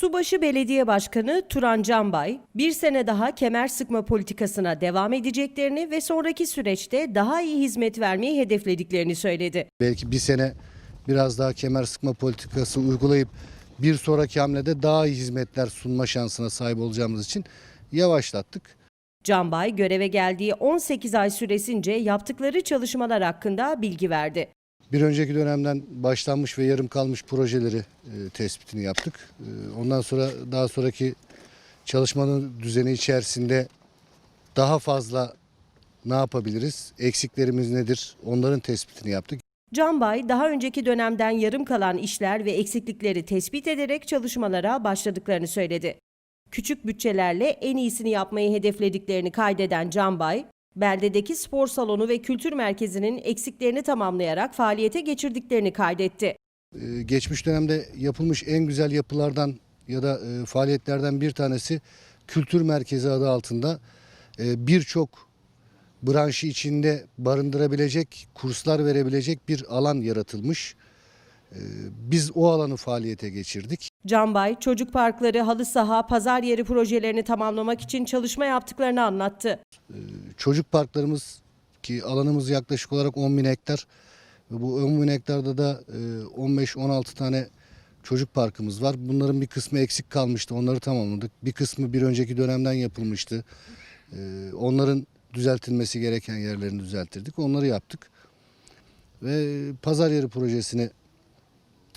Subaşı Belediye Başkanı Turan Canbay, bir sene daha kemer sıkma politikasına devam edeceklerini ve sonraki süreçte daha iyi hizmet vermeyi hedeflediklerini söyledi. Belki bir sene biraz daha kemer sıkma politikası uygulayıp bir sonraki hamlede daha iyi hizmetler sunma şansına sahip olacağımız için yavaşlattık. Canbay göreve geldiği 18 ay süresince yaptıkları çalışmalar hakkında bilgi verdi. Bir önceki dönemden başlanmış ve yarım kalmış projeleri e, tespitini yaptık. E, ondan sonra daha sonraki çalışmanın düzeni içerisinde daha fazla ne yapabiliriz? Eksiklerimiz nedir? Onların tespitini yaptık. Canbay daha önceki dönemden yarım kalan işler ve eksiklikleri tespit ederek çalışmalara başladıklarını söyledi. Küçük bütçelerle en iyisini yapmayı hedeflediklerini kaydeden Canbay, beldedeki spor salonu ve kültür merkezinin eksiklerini tamamlayarak faaliyete geçirdiklerini kaydetti. Ee, geçmiş dönemde yapılmış en güzel yapılardan ya da e, faaliyetlerden bir tanesi kültür merkezi adı altında e, birçok branşı içinde barındırabilecek, kurslar verebilecek bir alan yaratılmış. E, Biz o alanı faaliyete geçirdik. Canbay, çocuk parkları, halı saha, pazar yeri projelerini tamamlamak için çalışma yaptıklarını anlattı. Çocuk parklarımız ki alanımız yaklaşık olarak 10 bin hektar bu 10 bin hektarda da e, 15-16 tane çocuk parkımız var. Bunların bir kısmı eksik kalmıştı. Onları tamamladık. Bir kısmı bir önceki dönemden yapılmıştı. E, Onların düzeltilmesi gereken yerlerini düzelttirdik. Onları yaptık. Ve pazar yeri projesini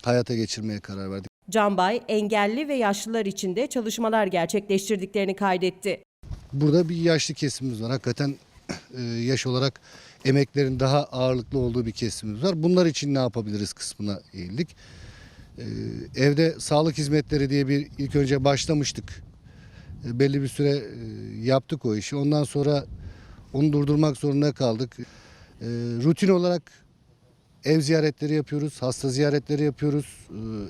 hayata geçirmeye karar verdik. Canbay, engelli ve yaşlılar için de çalışmalar gerçekleştirdiklerini kaydetti. Burada bir yaşlı kesimimiz var. Hakikaten e, yaş olarak emeklerin daha ağırlıklı olduğu bir kesimimiz var. Bunlar için ne yapabiliriz kısmına eğildik. E, Evde sağlık hizmetleri diye bir ilk önce başlamıştık. E, Belli bir süre yaptık o işi. Ondan sonra onu durdurmak zorunda kaldık. Rutin olarak ev ziyaretleri yapıyoruz, hasta ziyaretleri yapıyoruz.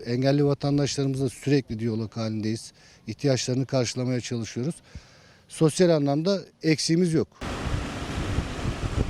E, Engelli vatandaşlarımızla sürekli diyalog halindeyiz. İhtiyaçlarını karşılamaya çalışıyoruz sosyal anlamda eksiğimiz yok.